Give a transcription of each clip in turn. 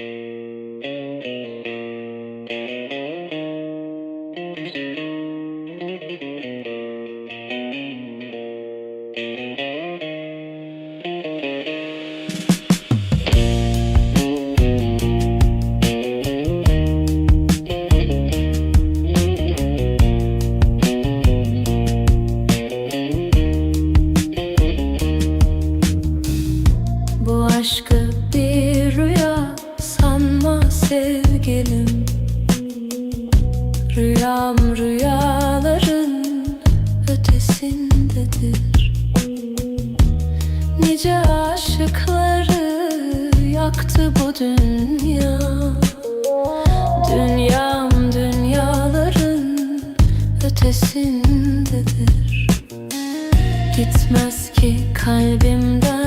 Bu sevgilim Rüyam rüyaların ötesindedir. Nice aşıkları yaktı bu dünya. Dünyam dünyaların ötesindedir. Gitmez ki kalbimden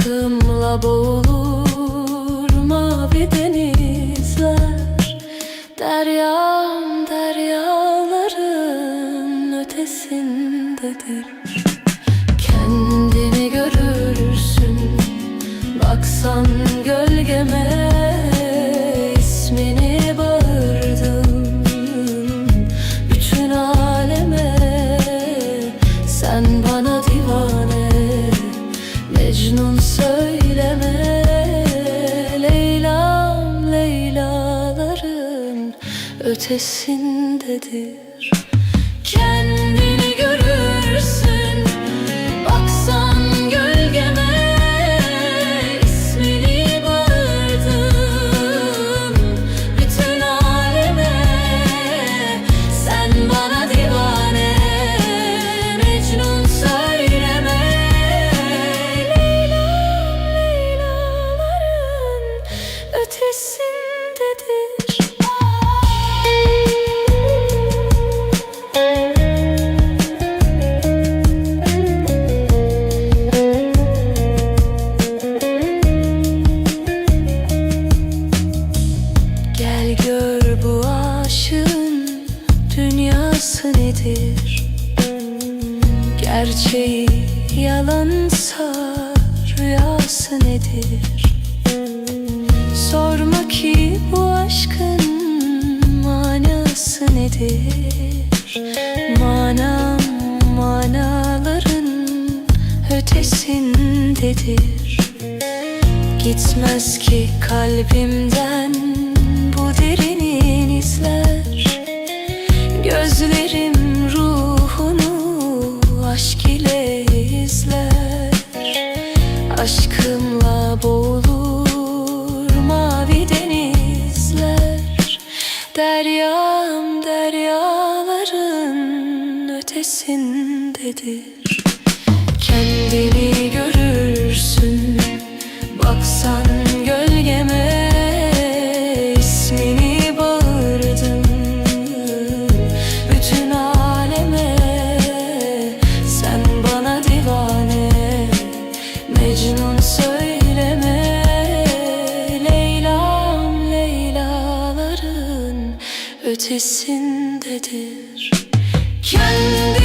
Aşkımla boğulur mavi denizler. Deryam deryaların ötesindedir. Kendini görürsün Baksan gölgeme ötesindedir nedir Gerçeği yalansa rüyası nedir? Sorma ki bu aşkın manası nedir? Manam manaların ötesindedir. Gitmez ki kalbimden Deryam deryaların ötesindedir ötesindedir. Kendini